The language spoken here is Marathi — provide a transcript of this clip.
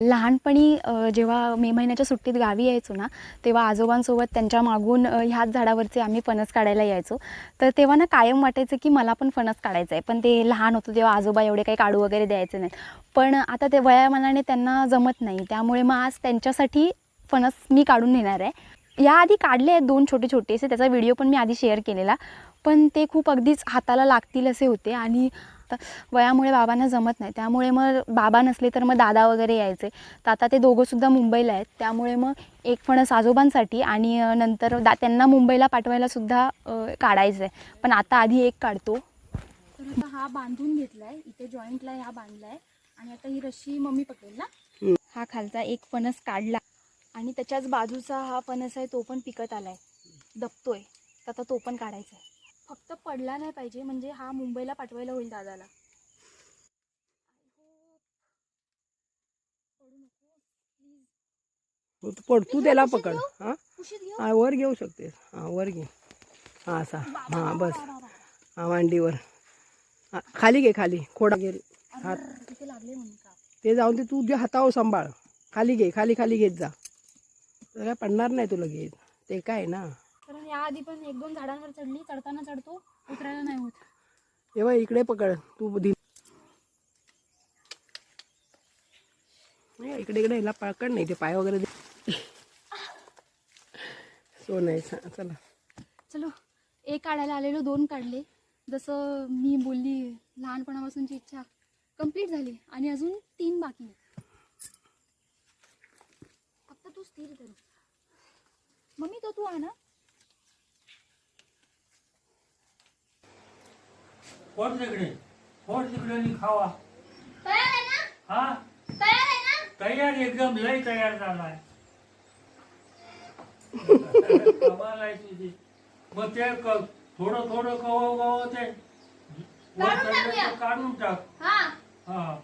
लहानपणी जेव्हा मे महिन्याच्या सुट्टीत गावी यायचो ना तेव्हा आजोबांसोबत त्यांच्या मागून ह्याच झाडावरचे आम्ही फणस काढायला यायचो. तर तेव्हा ना कायम वाटायचं की मला पण फणस काढायचं आहे. पण ते लहान होतो तेव्हा आजोबा एवढे काही काढू वगैरे द्यायचे नाहीत. पण आता ते वयामानाने त्यांना जमत नाही. त्यामुळे मग आज त्यांच्यासाठी फणस मी काढून नेणार आहे. याआधी काढले आहेत दोन छोटे छोटेसे त्याचा व्हिडिओ पण मी आधी शेअर केलेला. पण ते खूप अगदीच हाताला लागतील असे होते. आणि आता वयामुळे बाबांना जमत नाही. त्यामुळे मग बाबा नसले तर मग दादा वगैरे यायचे. तर आता ते दोघंसुद्धा मुंबईला आहेत. त्यामुळे मग एक फणस आजोबांसाठी आणि नंतर दा त्यांना मुंबईला पाठवायला सुद्धा अ, काढायचं आहे पण आता आधी एक काढतो. तर आता हा बांधून घेतला आहे इथे जॉईंटला हा बांधला आहे आणि आता ही रशी मम्मी पकडेल ना? हा खालचा एक फणस काढला. आणि त्याच्याच बाजूचा हा फणस आहे तो पण पिकत आला आहे दबतोय. तर आता तो पण काढायचा आहे फक्त पडला नाही पाहिजे म्हणजे हा मुंबईला पाठवायला होईल दादाला. पडू तू तू पड तू त्याला पकड. हा? वर घेऊ शकतेस. हा वर घे. हा असा. हा बस. हा मांडीवर खाली घे खाली. खोडा घे. हात. ते जाऊन ते तू जे हातावर सांभाळ. खाली घे खाली खाली घेत जा. काय पडणार नाही तुला घेत. ते काय ना? कारण याआधी पण एक दोन झाडांवर चढली चढताना चढतो उतरायला नाही होत. तेव्हा इकडे पकड. तू दी इकडे इकडे ह्याला पकड नाही ते पाय वगैरे दे. सो नाही चला. चलो एक काढायला आलेलो दोन काढले. जसं मी बोलली लहानपणापासूनची इच्छा कंप्लीट झाली आणि अजून तीन बाकी. फक्त तू स्थिर कर. मम्मी तो तू आण फोड तिकडे? फोड तिकडे आणि खावा? तयार आहे ना? हा? तयार आहे ना? तयार एकदम लय तयार झालाय. कमाल आहे तुझी मग ते थोडं थोडं कव कव ते काढून टाक. हा. हा.